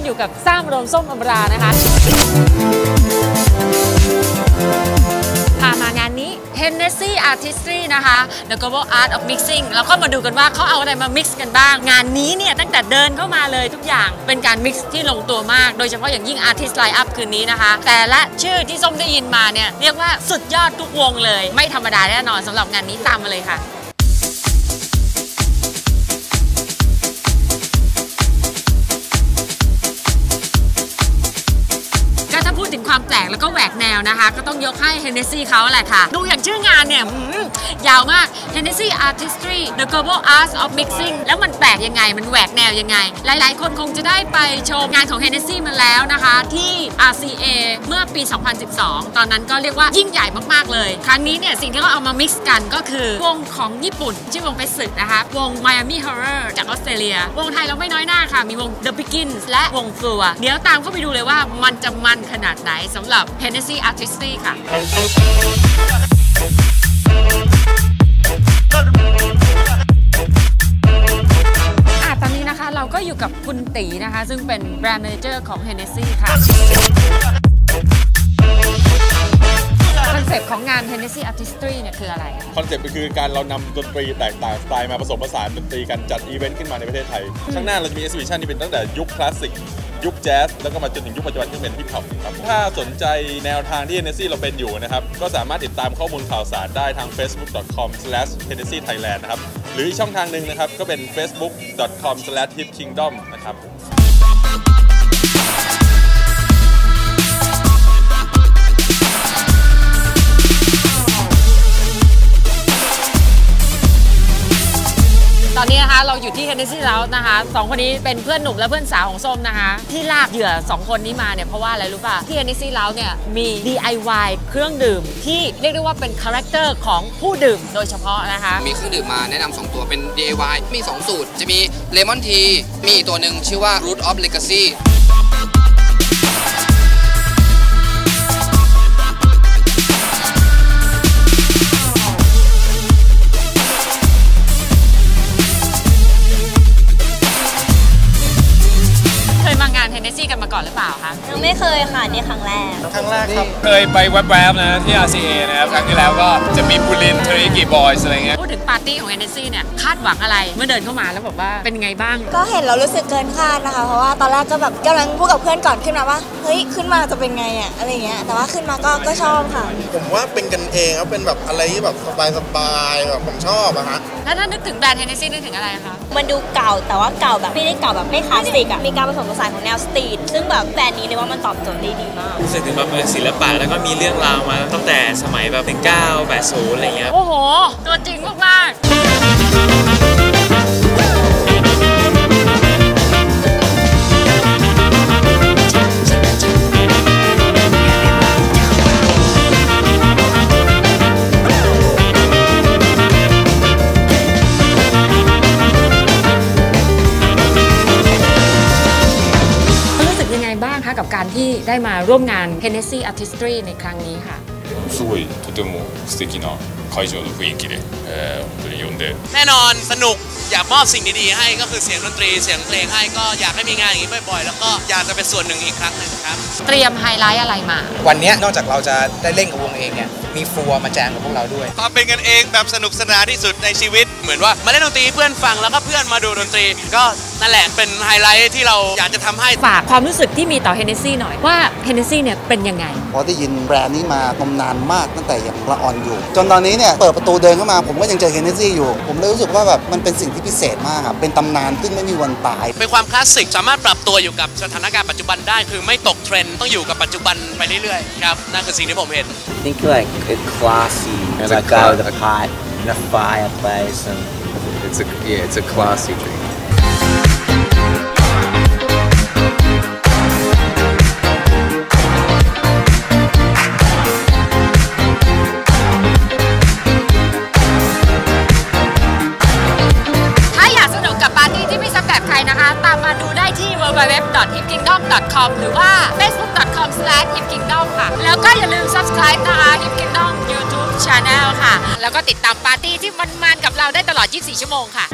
อนนี้พวกคุณอยู่กับซ้ำโรงส้มอมรานะคะพามางานนี้ Hennessy Artistry นะคะ The Global Art of Mixing แล้วก็มาดูกันว่าเขาเอาอะไรมา mix กันบ้าง งานนี้เนี่ย ตั้งแต่เดินเข้ามาเลยทุกอย่างเป็นการ mix ที่ลงตัวมาก โดยเฉพาะอย่างยิ่ง Artist Line Up คืนนี้นะคะ แต่ละชื่อที่ส้มได้ยินมาเนี่ย เรียกว่าสุดยอดทุกวงเลย ไม่ธรรมดาแน่นอนสำหรับงานนี้ตามมาเลยค่ะ ความแปลกแล้วก็แหวกแนวนะคะ ก็ต้องยกให้ Hennessy เขาแหละค่ะ ดูอย่างชื่องานเนี่ยยาวมาก Hennessy Artistry The Global Arts of Mixing แล้วมันแปลกยังไง มันแหวกแนวยังไง หลายๆ คนคงจะได้ไปชมงานของ Hennessy มาแล้วนะคะ ที่ RCA เมื่อปี 2012 ตอนนั้นก็เรียกว่ายิ่งใหญ่มาก ๆ เลย ครั้งนี้เนี่ย สิ่งที่เขาเอามา mix กันก็คือ วงของญี่ปุ่น ชื่อวงไปสึกนะคะ วง Miami Horror จากออสเตรเลีย วงไทยเราไม่น้อยหน้าค่ะ มีวง The Begins และวง Floor เดี๋ยวตามเข้าไปดูเลยว่ามันจะมันขนาดไหนสำหรับ Hennessy Artistry ค่ะอะตอนนี้นะคะเราก็อยู่กับคุณตีนะคะ ซึ่งเป็นแบรนด์ a ม a เจอร์ของ Hennessy ค่ะคอนเซปต์ของงาน Hennessy Artistry เนี่ยคืออะไรคะคอนเซ็ปต์ก็คือการเรานำดนตรีแตกต่างสไตล์มาผสมผสานดนตรีกันจัดอีเวนต์ขึ้นมาในประเทศไทย ข้างหน้าเราจะมี e อ h i ิ i ชันที่เป็นตั้งแต่ยุคคลาสสิก ยุคแจ๊สแล้วก็มาจนถึงยุคปัจจุบันที่เป็นฮิปฮอปครับถ้าสนใจแนวทางที่ Hennessy เราเป็นอยู่นะครับ ก็สามารถติดตามข้อมูลข่าวสารได้ทาง facebook.com/tennesseethailand นะครับ หรืออีกช่องทางหนึ่งนะครับ ก็เป็น facebook.com/hipkingdom นะครับ อยู่ที่ Hennessy แล้วนะคะสองคนนี้เป็นเพื่อนหนุ่มและเพื่อนสาวของส้มนะคะ ที่ลากเหยื่อ 2 คนนี้มาเนี่ย เพราะว่าอะไรรู้ป่ะ ที่ Hennessy แล้วเนี่ยมี DIY เครื่องดื่ม ที่เรียกได้ว่าเป็นคาแรคเตอร์ของผู้ดื่มโดยเฉพาะนะคะ มีเครื่องดื่มมาแนะนำ2ตัวเป็น DIY มี 2 สูตร จะมีเลมอนทีมีอีกตัวหนึ่งชื่อว่า Root of Legacy ก่อนหรือเปล่า ยังไม่เคยค่ะนี่ครั้งแรก ครั้งแรกครับ เคยไปแวบๆนะที่ RCA นะครับ ครั้งที่แล้วก็จะมีบูลินเทอริกิบอยส์อะไรเงี้ย พูดถึงปาร์ตี้ของ Hennessy เนี่ย คาดหวังอะไร เมื่อเดินเข้ามาแล้วบอกว่าเป็นไงบ้าง ก็เห็นเรารู้สึกเกินคาดนะคะ เพราะว่าตอนแรกก็แบบกำลังพูดกับเพื่อนก่อนขึ้นมาว่า เฮ้ย ขึ้นมาจะเป็นไงอะอะไรเงี้ย แต่ว่าขึ้นมาก็ก็ชอบค่ะ ผมว่าเป็นกันเองครับเป็นแบบอะไรที่แบบสบายๆแบบผมชอบอะฮะ แล้วถ้านึกถึงแบรนด์ Hennessy นึกถึงอะไรคะ มันดูเก่าแต่ว่าเก่าแบบไม่ได้เก่าแบบไม่คลาสสิกอะมีการผสมผสานของแนวสตรีทซึ่งแบบแบรนด์นี้เลยว่ามันตอบโจทย์ได้ดีมากรู้สึกถึงแบบเป็นศิลปะแล้วก็มีเรื่องราวมาตั้งแต่สมัยแบบ19 80อะไรเงี้ย โอ้โห ตัวจริงมากๆ กับการที่ได้มาร่วมงาน Hennessy Artistry ในครั้งนี้ค่ะ すごいとても素敵な会場の雰囲気で、えー本当に呼んで แน่นอนสนุกอยากมอบสิ่งดีๆให้ก็คือเสียงดนตรีเสียงเพลงให้ก็อยากให้มีงานอย่างนี้บ่อยๆ แล้วก็อยากจะเป็นส่วนหนึ่งอีกครั้งหนึ่งครับ เตรียมไฮไลท์อะไรมา วันเนี้ยนอกจากเราจะได้เล่นกับวงเองเนี่ย มีฟัวมาแจมกับพวกเราด้วย ความเป็นกันเองแบบสนุกสนานที่สุดในชีวิต เหมือนว่ามาเล่นดนตรีให้เพื่อนฟังแล้วก็เพื่อนมาดูดนตรี ก็ นั่นแหละเป็นไฮไลท์ที่เราอยากจะทำให้ ฝากความรู้สึกที่มีต่อ Hennessy หน่อยว่า Hennessy เนี่ยเป็นยังไงเพราะได้ยินแบรนด์นี้มานมนานมากตั้งแต่ยังละอ่อนอยู่ จนตอนนี้เนี่ยเปิดประตูเดินเข้ามาผมก็ยังเจอเฮนเนซี่อยู่ ผมเลยรู้สึกว่าแบบมันเป็นสิ่งที่พิเศษมากครับเป็นตำนานซึ่งไม่มีวันตาย เป็นความคลาสสิกสามารถปรับตัวอยู่กับสถานการณ์ปัจจุบันได้ คือไม่ตกเทรนด์ต้องอยู่กับปัจจุบันไปเรื่อยๆครับนั่นคือสิ่งที่ผมเห็น think like a classy It's like a guy cla- with a pot and a fireplace and It's a yeah, it's a classy drink. www.hipkingdom.com หรือว่า facebook.com/hipkingdom ค่ะ แล้วก็อย่าลืม subscribe นะคะ hipkingdom YouTube Channel ค่ะ แล้วก็ติดตามปาร์ตี้ที่มันๆกับเราได้ตลอด 24 ชั่วโมงค่ะ